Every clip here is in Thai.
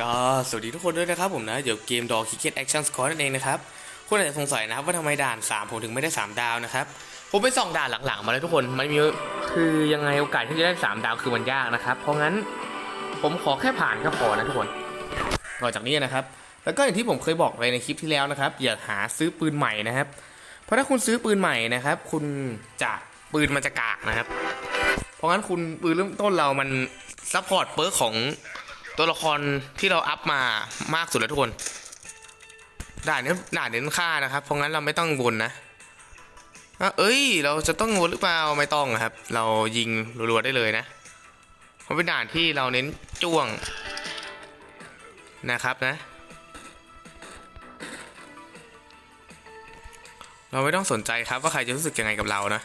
ก็สวัสดีทุกคนด้วยนะครับผมนะเดี๋ยวเกมดอคิกเก็ตแอคชั่นสคอร์นั่นเองนะครับคุณอาจจะสงสัยนะครับว่าทำไมด่าน 3 ผมถึงไม่ได้ 3 ดาวนะครับผมไปส่องด่านหลังๆมาเลยทุกคนมันมีคือยังไงโอกาสที่จะได้ 3 ดาวคือมันยากนะครับเพราะงั้นผมขอแค่ผ่านก็พอนะทุกคนต่อจากนี้นะครับ แล้วก็อย่างที่ผมเคยบอกไปในคลิปที่แล้วนะครับ อย่าหาซื้อปืนใหม่นะครับ เพราะถ้าคุณซื้อปืนใหม่นะครับ คุณจะปืนมันจะกากนะครับ เพราะงั้นคุณปืนเริ่มต้นเรามันซัพพอร์ตเปิร์กของ ตัวละครที่เราอัพมามากสุดแล้วทุกคน ด่านนี้ด่านเน้นค่านะครับ เพราะงั้นเราไม่ต้องวนนะเอ้ย เราจะต้องวนหรือเปล่าไม่ต้องครับ เรายิงรัวๆได้เลยนะเพราะเป็นด่านที่เราเน้นจ้วงนะครับนะ เราไม่ต้องสนใจครับว่าใครจะรู้สึกยังไงกับเรานะ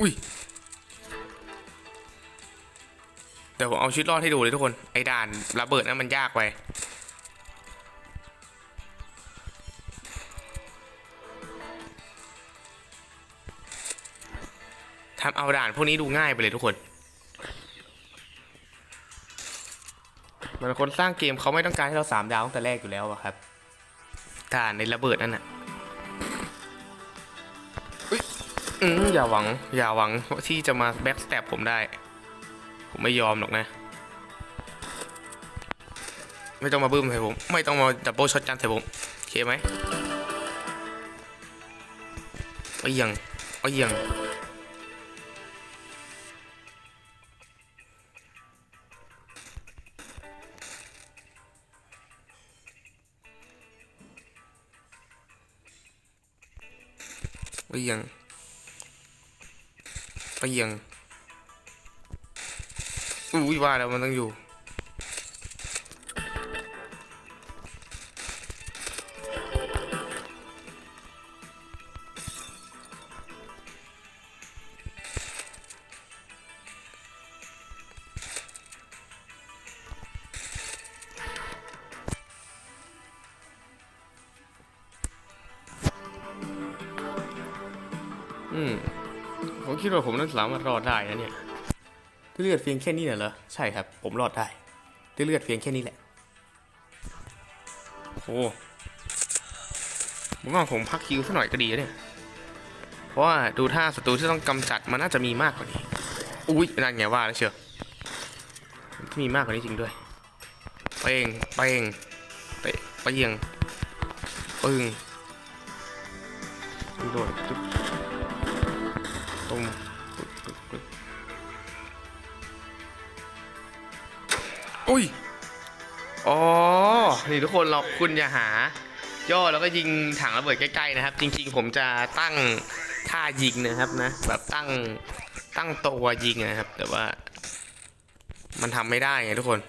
อุ้ย เดี๋ยวผมเอาชีวิตรอดให้ดูเลยทุกคน ไอ้ด่านระเบิดนั้นมันยากไป ทำเอาด่านพวกนี้ดูง่ายไปเลยทุกคน มันคนสร้างเกมเขาไม่ต้องการให้เราสามดาวตั้งแต่แรกอยู่แล้วอะครับด่านในระเบิดนั่นน่ะ อืมอย่าหวัง อย่าหวังที่จะมาแบ็กสแตปผมได้ ผมไม่ยอมหรอกนะ ไม่ต้องมาบึ้มใส่ผม ไม่ต้องมาดับเบิลช็อตกันใส่ผมโอเคไหมเอาเอียงเอาเอียงเอาเอียง ไปเอียังอุ้ยว่าแล้วมันต้องอยู่ สามารถรอดได้นะเนี่ยด้วยเลือดเพียงแค่นี้น่ะเหรอใช่ครับ ผมรอดได้ด้วยเลือดเพียงแค่นี้แหละโอ้ผมว่าผมพักคิวสักหน่อยก็ดีนะเนี่ย เพราะว่าดูท่าศัตรูที่ต้องกำจัดมันน่าจะมีมากกว่านี้ อุ้ยนั่นไงว่าแล้วเชียวมีมากกว่านี้จริงด้วย เป้งเป้งเตะเปยงปึ้งโดดจุ๊บ นี่ทุกคนเราคุณอย่าหา ย่อแล้วก็ยิงถังระเบิดใกล้ๆนะครับ จริงๆผมจะตั้งท่ายิงนะครับนะ แบบตั้งตั้งตัวยิงนะครับ แต่ว่า มันทำไม่ได้ไงทุกคน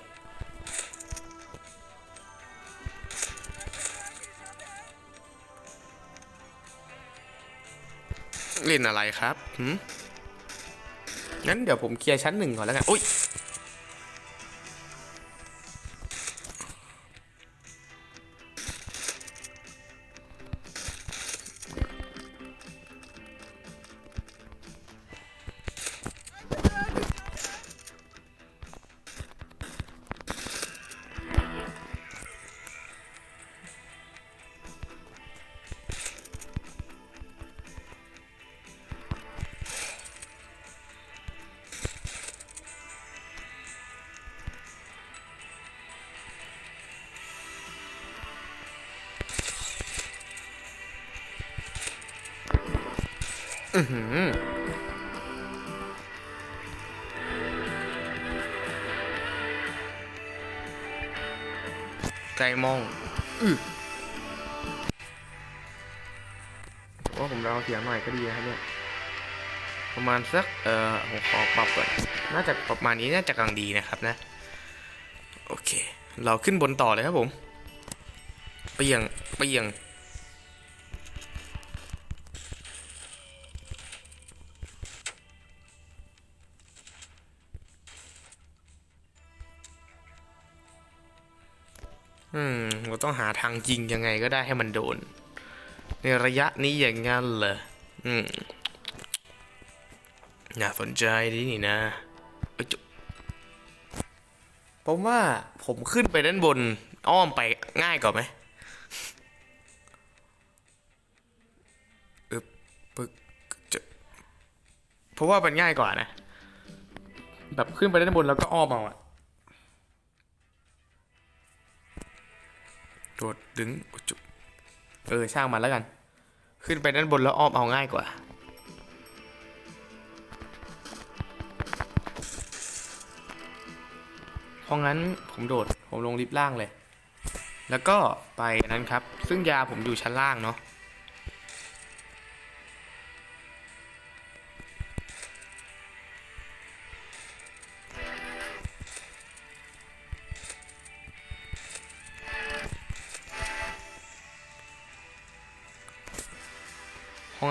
เล่นอะไรครับหืมงั้นเดี๋ยวผมเคลียร์ชั้นหนึ่งก่อนแล้วกัน อุ้ย ว่าผมเราเสียงหน่อยก็ดีนะครับเนี่ยประมาณสักเอ่อผมขอปรับก่อนน่าจะประมาณนี้น่าจะกำลังดีนะครับนะโอเค เราขึ้นบนต่อเลยครับผมเปียงเปียงอืมเราต้องหาทางยิงยังไงก็ได้ให้มันโดน ในระยะนี้อย่างงั้นเหรออืมน่าสนใจดีนี่นะเอ้ยจุผมว่าผมขึ้นไปด้านบนอ้อมไปง่ายกว่าไหมอึบปึกจะเพราะว่ามันง่ายกว่านะ แบบขึ้นไปด้านบนแล้วก็อ้อมเอาอะโดดดึง เออ ช่างมันแล้วกัน ขึ้นไปด้านบนแล้วอ้อมเอาง่ายกว่า เพราะงั้นผมโดด ผมลงลิฟต์ล่างเลย แล้วก็ไปนั้นครับ ซึ่งยาผมอยู่ชั้นล่างเนาะ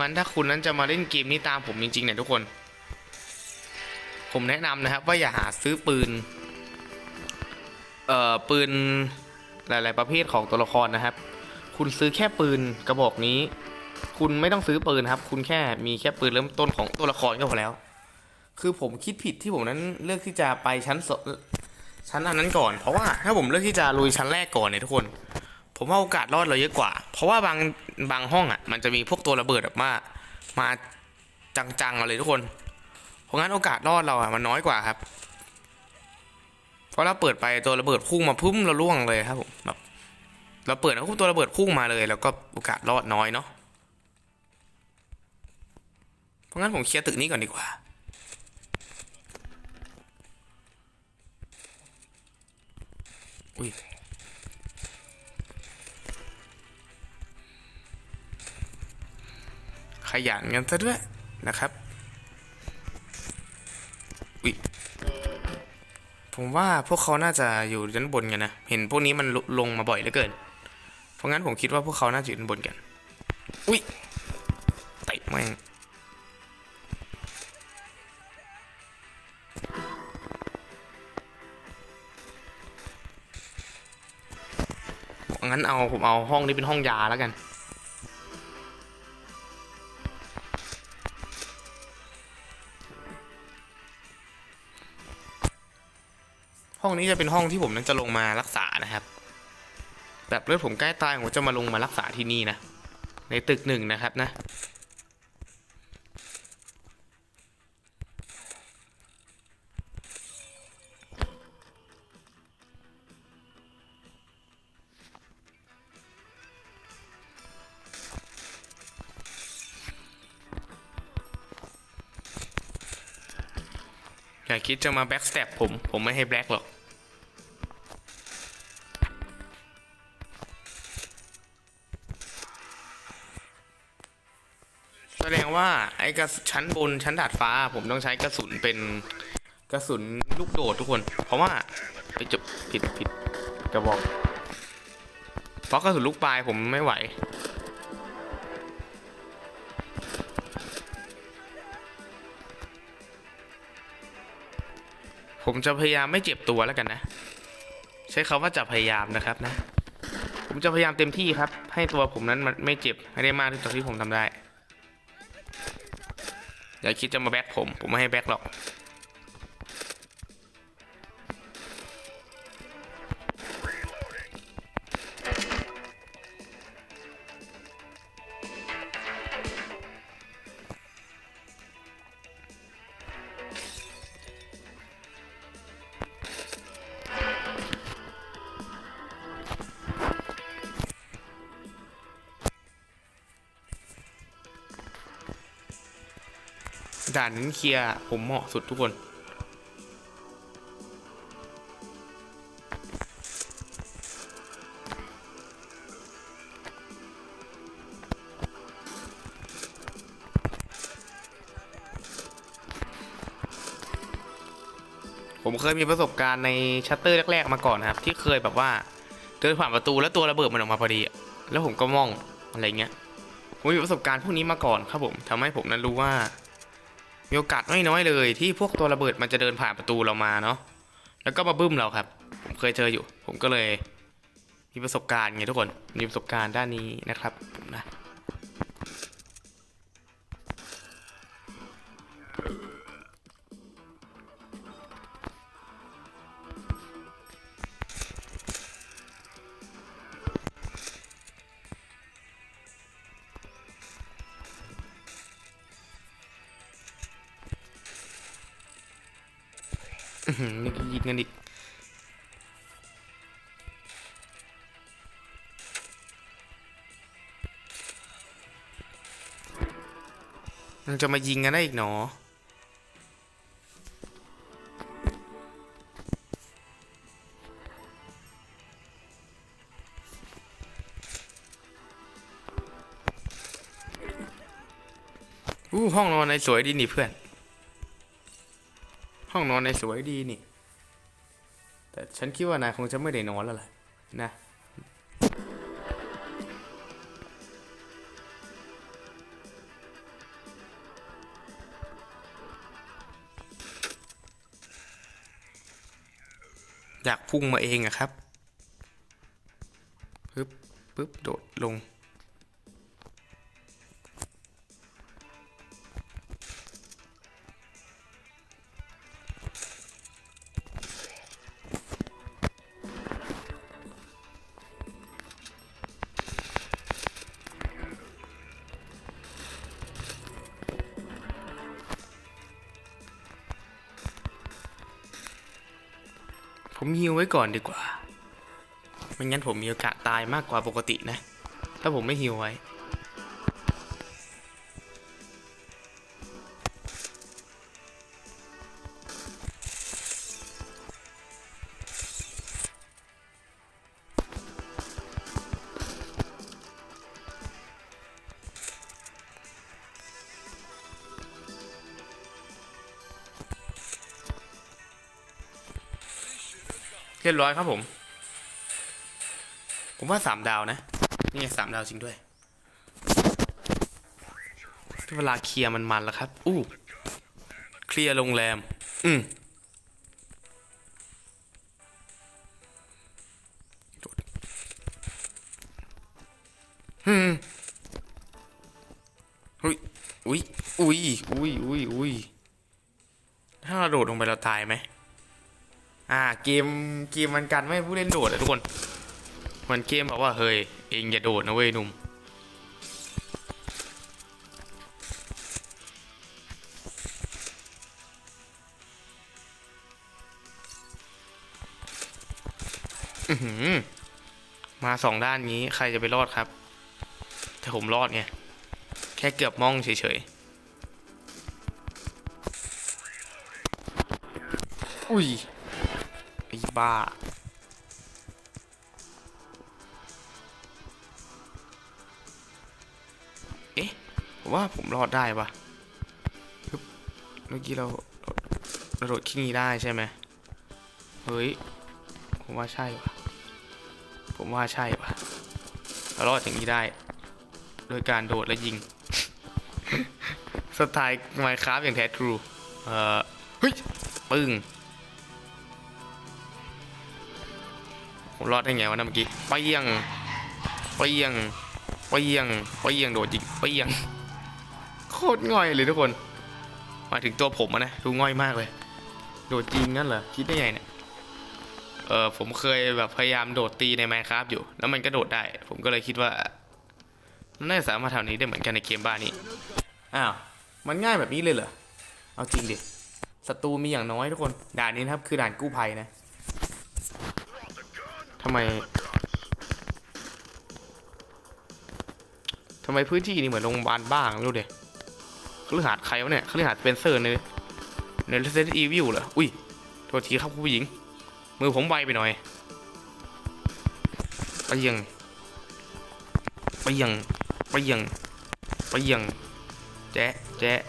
นั้นถ้าคุณนั้นจะมาเล่นเกมนี้ตามผมจริงๆเนี่ยทุกคน ผมแนะนำนะครับ ว่าอย่าหาซื้อปืน เอ่อปืนหลาย ๆ ประเภทของตัวละครนะครับ คุณซื้อแค่ปืนกระบอกนี้ คุณไม่ต้องซื้อปืนครับ คุณแค่มีแค่ปืนเริ่มต้นของตัวละครก็พอแล้ว คือผมคิดผิดที่ผมนั้นเลือกที่จะไปชั้นสชั้นอันนั้นก่อน เพราะว่าถ้าผมเลือกที่จะลุยชั้นแรกก่อนเนี่ยทุกคน ผมว่าโอกาสรอดเราเยอะกว่า เพราะว่าบางบางห้องอะ มันจะมีพวกตัวระเบิดแบบมา มาจังๆเอาเลยทุกคน เพราะงั้นโอกาสรอดเราอะมันน้อยกว่าครับ เพราะเราเปิดไปตัวระเบิดพุ่งมาพุ่มเราล่วงเลยครับผมแบบเราเปิดแล้วตัวระเบิดพุ่งมาเลย แล้วก็โอกาสรอดน้อยเนาะ เพราะงั้นผมเคลียร์ตึกนี้ก่อนดีกว่าอุ้ย ขยันกันซะด้วยนะครับอุ๊ยผมว่าพวกเขาน่าจะอยู่ด้านบนกันนะ เห็นพวกนี้มันลลงมาบ่อยเหลือเกิน เพราะงั้นผมคิดว่าพวกเขาน่าจะอยู่ด้านบนกัน อุ๊ยเตะแม่งงั้นเอาผมเอาห้องนี้เป็นห้องยาแล้วกัน นี้จะเป็นห้องที่ผมนั้นจะลงมารักษานะครับ แบบเลือดผมใกล้ตายผมจะมาลงมารักษาที่นี่นะ ในตึกหนึ่งนะครับนะ อย่าคิดจะมาแบ็กสเต็ปผม ผมไม่ให้แบ็กหรอก ว่าไอ้กระสุนชั้นบนชั้นดาดฟ้า ผมต้องใช้กระสุนเป็นกระสุนลูกโดดทุกคน เพราะว่าไปจบผิดผิดกระบอกเพราะกระสุนลูกปลายผมไม่ไหว ผมจะพยายามไม่เจ็บตัวแล้วกันนะ ใช้คาว่าจะพยายามนะครับนะ ผมจะพยายามเต็มที่ครับ ให้ตัวผมนั้นมันไม่เจ็บให้ได้มากที่สุดที่ผมทำได้ อย่าคิดจะมาแบ็กผม ผมไม่ให้แบ็กหรอก ด่านนี้เคลียร์ผมเหมาะสุดทุกคนผมเคยมีประสบการณ์ในชัตเตอร์แรก ๆ มาก่อนนะครับ ที่เคยแบบว่าเดินผ่านประตูแล้วตัวระเบิดมันออกมาพอดีแล้วผมก็มองอะไรเงี้ยผมมีประสบการณ์พวกนี้มาก่อนครับผมทำให้ผมนั้นรู้ว่า มีโอกาสไม่น้อยเลย ที่พวกตัวระเบิดมันจะเดินผ่านประตูเรามาเนาะแล้วก็มาบึ้มเราครับ ผมเคยเจออยู่ ผมก็เลย มีประสบการณ์ไงทุกคนมีประสบการณ์ด้านนี้นะครับผมนะ ก็ยิงกันอีกมันจะมายิงกันได้อีกเนาะอู้ห้องนอนในสวยดีนี่เพื่อน ห้องนอนในสวยดีนี่ ฉันคิดว่านายคงจะไม่ได้นอนแล้วแหละนะอยากพุ่งมาเองอะครับปึ๊บปึ๊บโดดลง ผมฮิวไว้ก่อนดีกว่า ไม่งั้นผมมีโอกาสตายมากกว่าปกตินะ ถ้าผมไม่ฮิวไว้ เรียบร้อยครับผม ผมว่าสามดาวนะ นี่ไงสามดาวจริงด้วยเวลาเคลียร์มันมันแล้วครับ อู้เคลียร์โรงแรม อืมโดดอืมอุ้ยอุ้ยอุ้ยอุ้ยอุ้ยอุ้ยถ้าเราโดดลงไปเราตายไหม อ่าเกมเกมมันกันไม่ผู้เล่นโดดอะทุกคนมันเกมบอกว่าเฮ้ยเองอย่าโดดนะเว้ยนุ่มมาสองด้านนี้ใครจะไปรอดครับ แต่ผมรอดไง แค่เกือบมองเฉยๆ อุ้ย บ้า เอ๊ะผมว่าผมรอดได้ปะเมื่อกี้เราเราโดดขี้นี้ได้ใช่ไหมเฮ้ย ผมว่าใช่ปะผมว่าใช่ปะเรารอดอย่างนี้ได้ โดยการโดดและยิง สไตล์ไมครับอย่างแท้ทรู เอ่อ เฮ้ย ปึ้ง รอดได้ไงวะนะเมื่อกี้เปียงเปียงเปียงเปียงโดดจิกเปียงโคตรง่อยเลยทุกคน มาถึงตัวผมนะดูง่อยมากเลย โดดจริงนั่นเหรอคิดได้ไงเนี่ยเออผมเคยแบบพยายามโดดตีใน Minecraft อยู่ แล้วมันก็โดดได้ ผมก็เลยคิดว่ามันน่าจะสามารถทำนี้ได้เหมือนกันในเกมบ้านนี้อ้าวมันง่ายแบบนี้เลยเหรอเอาจริงดิศัตรูมีอย่างน้อยทุกคนด่านนี้นะครับคือด่านกู้ภัยนะ ทำไมทำไมพื้นที่นี่เหมือนโรงพยาบาลบ้างรู้เด็คฤหาสน์ใครวะเนี่ยคฤหาสน์สเปนเซอร์ในใน Resident Evil เหรอ อุ้ย โทษทีครับผู้หญิง มือผมไวไปหน่อย ไปยัง ไปยัง ไปยัง ไปยัง แจ๊ะแจ๊ะ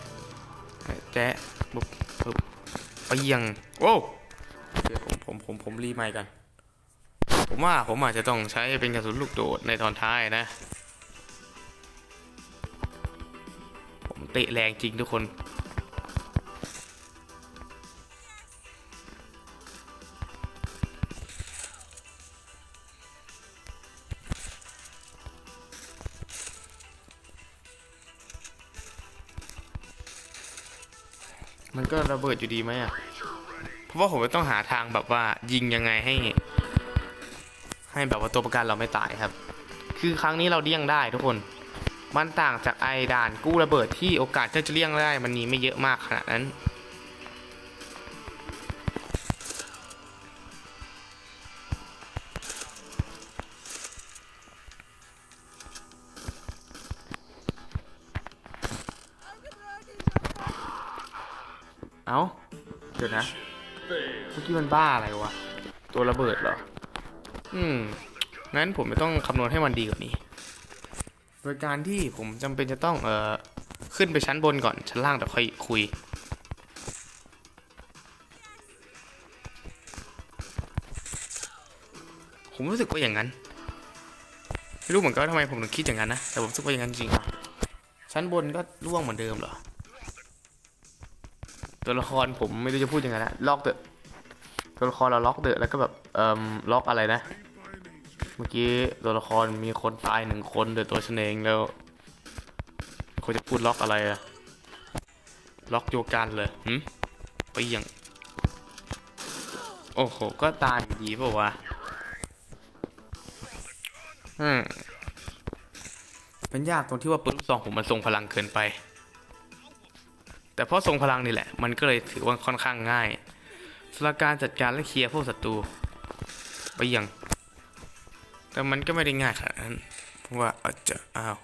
แจ๊ะปุ๊บปุ๊บไปยังโว้เดี๋ยวผมผมผมผมรีไมค์กัน ผมว่าผมอาจจะต้องใช้เป็นกระสุนลูกโดดในตอนท้ายนะ ผมเตะแรงจริงทุกคน มันก็ระเบิดอยู่ดีไหมอะ เพราะว่าผมจะต้องหาทางแบบว่ายิงยังไงให้ ให้แบบว่าตัวประกันเราไม่ตายครับ คือครั้งนี้เราเลี่ยงได้ทุกคน มันต่างจากไอด่านกู้ระเบิดที่โอกาสที่จะเลี่ยงได้ มันนีไม่เยอะมากขนาดนั้นเอา้า เดี๋ยวนะ เมื่อกี้มันบ้าอะไรวะ ตัวระเบิดเหรอ อืมงั้นผมจะต้องคำนวณให้มันดีกว่านี้ โดยการที่ผมจำเป็นจะต้องเอ่อขึ้นไปชั้นบนก่อนชั้นล่างเดี๋ยวค่อยคุย ผมรู้สึกว่าอย่างนั้นไม่รู้เหมือนกันว่าทำไมผมถึงคิดอย่างนั้นนะแต่ผมรู้สึกว่าอย่างนั้นจริงอะชั้นบนก็ร่วงเหมือนเดิมเหรอตัวละครผมไม่รู้จะพูดยังไงนะล็อกเดอะ ตัวละครเราล็อกเดอะแล้วก็แบบเอ่อล็อกอะไรนะ เมื่อกี้ตัวละครมีคนตายหนึ่งคนโดยตัวฉันเองแล้วเขาจะพูดล็อกอะไรอะล็อกโยกันเลยหืมไปยังโอ้โห ก็ตายอยู่ดีเปล่าวะอืมเป็นยากตรงที่ว่าปืนลูกซองผมมันทรงพลังเกินไป แต่เพราะทรงพลังนี่แหละ มันก็เลยถือว่าค่อนข้างง่าย สำหรับการจัดการและเคลียร์พวกศัตรูไปยัง แต่มันก็ไม่ได้ง่ายขนาดนั้นเพราะว่าอาจจะอ้าว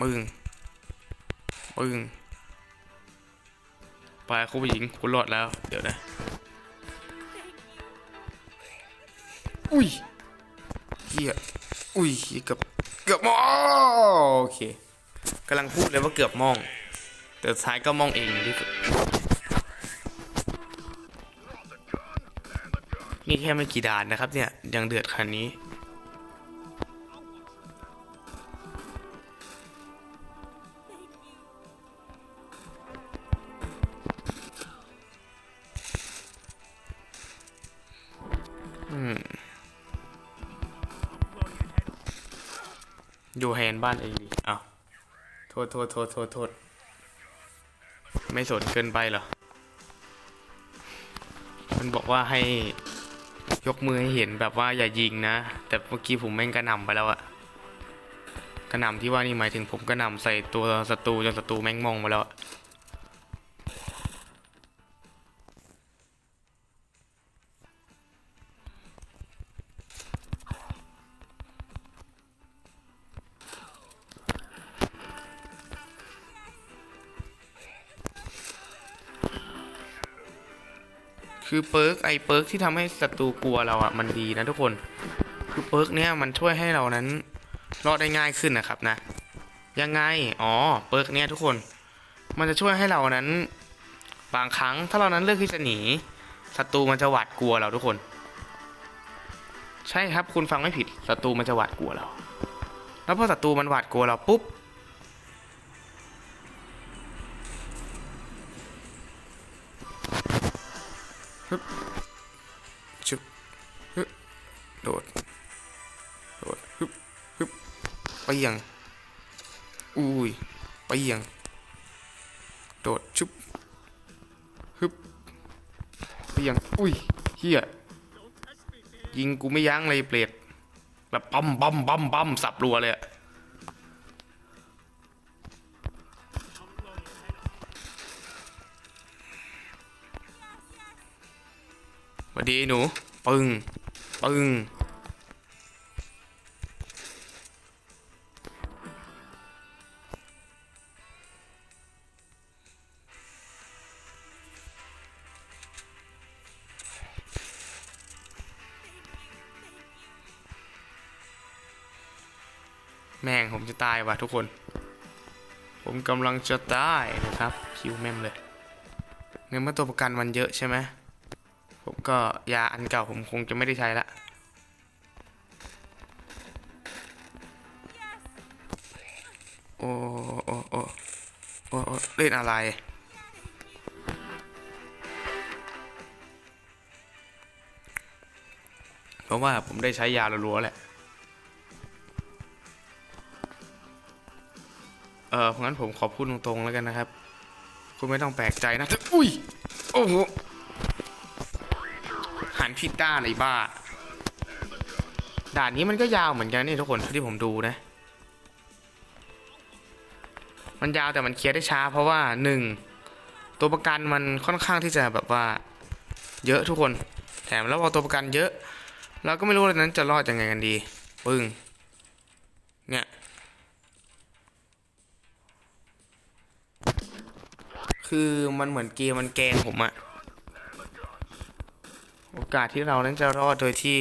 ปึ้งปึ้งไปคุณผู้หญิงคุณรอดแล้ว เดี๋ยวนะ อุ้ยเฮียอุ้ยเหี้ยกือบเกือบมองโอเค กำลังพูดเลยว่าเกือบมอง แต่ท้ายก็มองเองนที่สุดนี่แค่ไม่กี่ด่านนะครับเนี่ย ยังเดือดขนาดนี้อยู่แฮนบ้านเองดิอ้าวโท ษโทษโทษโทษโทษไม่สนเกินไปเหรอ มันบอกว่าให้ยกมือให้เห็นแบบว่าอย่ายิงนะ แต่เมื่อกี้ผมแม่งกระหน่ำไปแล้วอะกระหน่ำที่ว่านี่หมายถึงผมกระหน่ำใส่ตัวศัตรูจนศัตรูแม่งมองมาแล้ว คือเปิร์กไอเปิร์กที่ทำให้ศัตรูกลัวเราอะมันดีนะทุกคน คือเปิร์กเนี้ยมันช่วยให้เรานั้นรอดได้ง่ายขึ้นนะครับนะ ยังไง อ๋อ เปิร์กเนี้ยทุกคน มันจะช่วยให้เรานั้น บางครั้งถ้าเรานั้นเลือกที่จะหนีศัตรูมันจะหวาดกลัวเราทุกคน ใช่ครับคุณฟังไม่ผิดศัตรูมันจะหวาดกลัวเรา แล้วพอศัตรูมันหวาดกลัวเราปุ๊บ ปยังอุ้ยไปยังโดดชึบฮึบไปยังอุ้ยเฮียยิงกูไม่ยั้งเลยเปรตแบบปั๊มปั๊มปั๊มปั๊มสับรัวเลยอะสวัสดีหนู ปึ้ง ปึ้ง ม่งผมจะตายว่ะทุกคน ผมกำลังจะตายนะครับ คิวแม่มเลยเงินเมื่อตัวประกันมันเยอะใช่ไหมผมก็ยาอันเก่าผมคงจะไม่ได้ใช้ละโอ้โอ้โอ้โอ้เล่นอะไรเพราะว่าผมได้ใช้ยารัวๆแหละ อเพราะงั้นผมขอพูดตรงๆแล้วกันนะครับ คุณไม่ต้องแปลกใจนะอุ้ย โอ้โห หันผิดด้านไอ้บ้า ด่านนี้มันก็ยาวเหมือนกันนี่ทุกคนที่ผมดูนะ มันยาวแต่มันเคลียร์ได้ช้า เพราะว่าหนึ่งตัวประกันมันค่อนข้างที่จะแบบว่า เยอะทุกคน แถมแล้วพอตัวประกันเยอะ เราก็ไม่รู้เลยนั้นจะรอดยังไงกันดี ปึ้งเนี่ย คือมันเหมือนเกมมันแกงผมอะโอกาสที่เรานั้นจะรอดโดยที่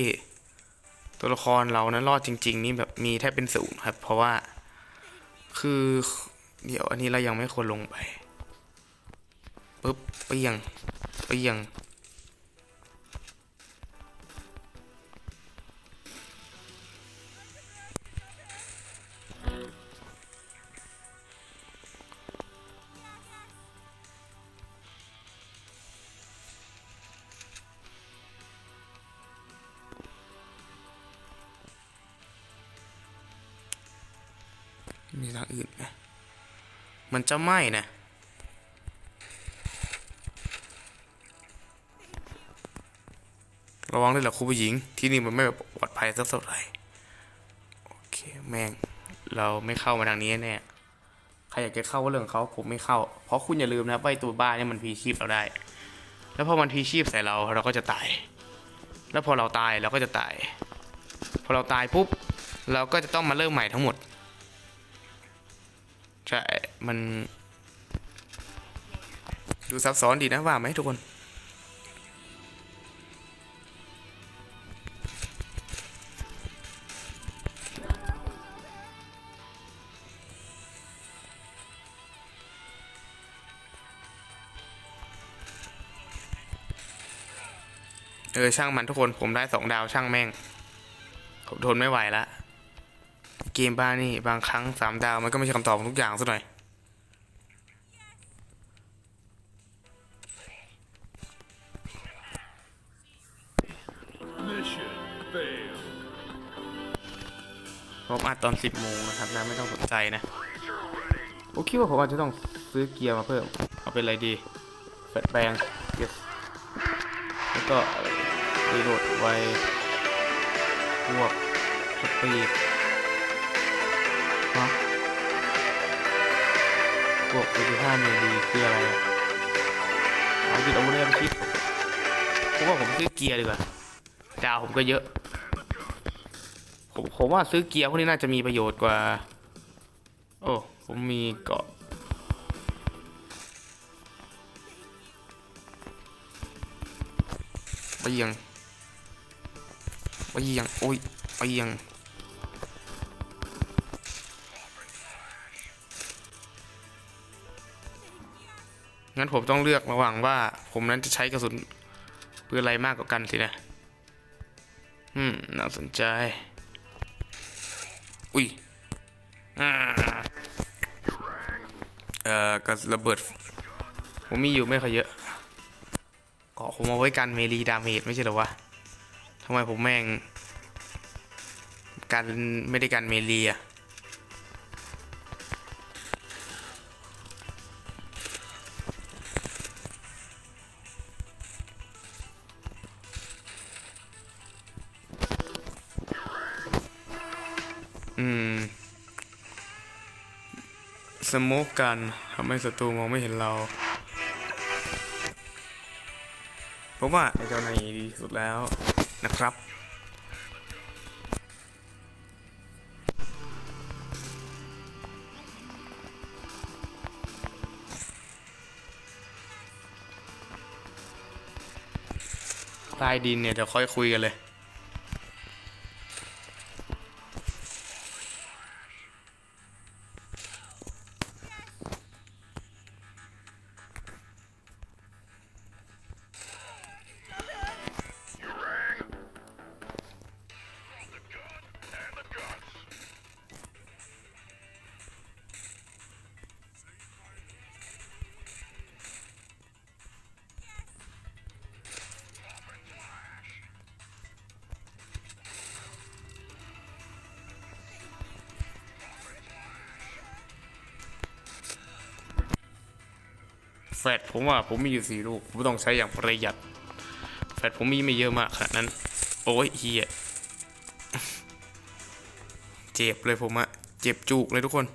ตัวละครเรานั้นรอดจริง ๆ นี่แบบมีแทบเป็นศูนย์ครับ เพราะว่าคือเดี๋ยวอันนี้เรายังไม่ควรลงไปปุ๊บเปียงเปียง มีทางอื่นไหมมันจะไหม้นะ ระวังด้วยล่ะครูผู้หญิง ที่นี่มันไม่แบบปลอดภัยสักเท่าไหร่โอเคแม่ง เราไม่เข้ามาทางนี้แน่ใครอยากจะเข้าก็เรื่องเขาผมไม่เข้า เพราะคุณอย่าลืมนะว่าไอตัวบ้าเนี่ยมันพีชีพเราได้ แล้วพอมันพีชีพใส่เราเราก็จะตาย แล้วพอเราตายเราก็จะตาย พอเราตายปุ๊บเราก็จะต้องมาเริ่มใหม่ทั้งหมด มัน ดูซับซ้อนดีนะว่าไหมทุกคนเออช่างมันทุกคนผมได้สองดาวช่างแม่ง ผมทนไม่ไหวละ เกมบ้านี่บางครั้งสามดาวมันก็ไม่ใช่คำตอบของทุกอย่างซะหน่อย อัดตอนสิบโมงนะครับนะไม่ต้องสนใจนะผมคิดว่าผมอาจจะต้องซื้อเกียร์มาเพิ่ม เอาเป็นอะไรดีแฟลชแบง yes แล้วก็รีโหลดไวพวกสปีดฮะพวก45มิลลิคืออะไรอะเอาจุดอาวุธให้ไปคิดผมว่าผมซื้อเกียร์ดีกว่าดาวผมก็เยอะ ผมผมว่าซื้อเกียร์พวกนี้น่าจะมีประโยชน์กว่า โอ้ ผมมีเกาะไปยังไปยังโอ้ยไปยังงั้นผมต้องเลือกระหว่างว่า ผมนั้นจะใช้กระสุนปืนอะไรมากกว่ากันสินะ อืม น่าสนใจ อุ้ยเอ่อก็ระเบิด ผมมีอยู่ไม่ค่อยเยอะเกาะผมเอาไว้กันเมลีดาเมจไม่ใช่หรอวะทำไมผมแม่งกันไม่ได้กันเมลีอะ สโมกกันทำให้ศัตรูมองไม่เห็นเราผมว่าไอ้เจ้าในายดีสุดแล้วนะครับ ใต้ดินเนี่ยเดี๋ยวค่อยคุยกันเลย แฟดผมว่าผมมีอยู่สี่ลูก ผมต้องใช้อย่างประหยัด แฟดผมมีไม่เยอะมากขนาดนั้น โอ้ยเฮียเจ็บเลยผมอะเจ็บจุกเลยทุกคน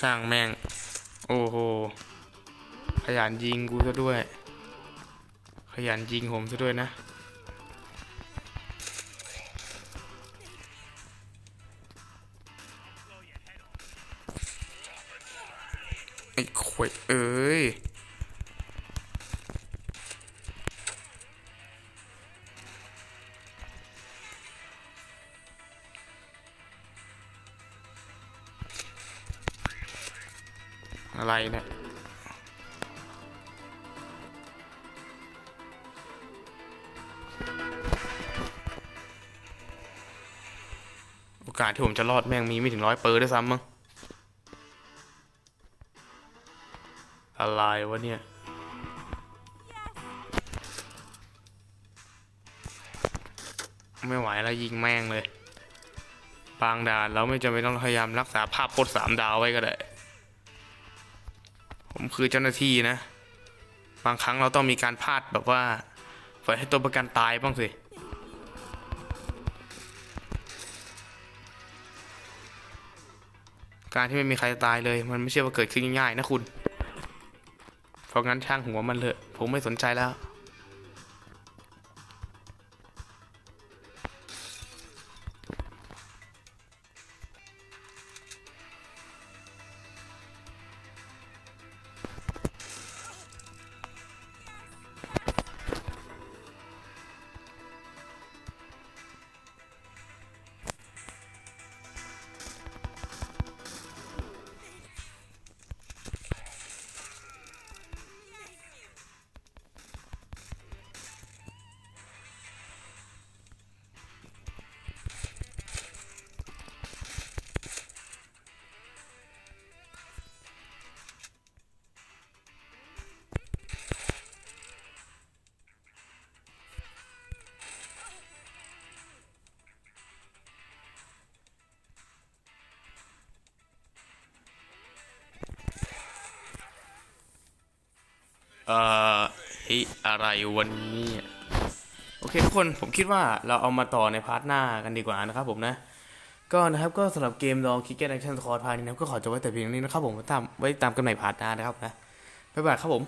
ช่างแม่ง โอ้โหขยันยิงกูซะด้วย ขยันยิงผมซะด้วยนะ ไอ้ขวยเอ้ย ที่ผมจะรอดแม่งมีไม่ถึงร้อยเปอร์ด้วยซ้ำมั้ง อะไรวะเนี่ย ไม่ไหวแล้วยิงแม่งเลย บางด่านเราไม่จำเป็นต้องพยายามรักษาภาพพจน์สามดาวไว้ก็ได้ ผมคือเจ้าหน้าที่นะ บางครั้งเราต้องมีการพลาดแบบว่าปล่อยให้ตัวประกันตายบ้างสิ การที่ไม่มีใครตายเลย มันไม่ใช่ว่าเกิดขึ้นง่ายๆนะคุณ เพราะงั้นช่างหัวมันเลยผมไม่สนใจแล้ว เอ่อเฮ้ยอะไรวันนี้โอเคทุกคนผมคิดว่าเราเอามาต่อในพาร์ทหน้ากันดีกว่านะครับผมนะก็นะครับก็สำหรับเกมลองคิกเก็ตแอคชั่นสคอร์พาร์ทนี้นะก็ขอจบไว้แต่เพียงนี้นะครับผมไว้ตามไว้ตามกันใหม่พาร์ทหน้านะครับนะบ๊ายบายครับผม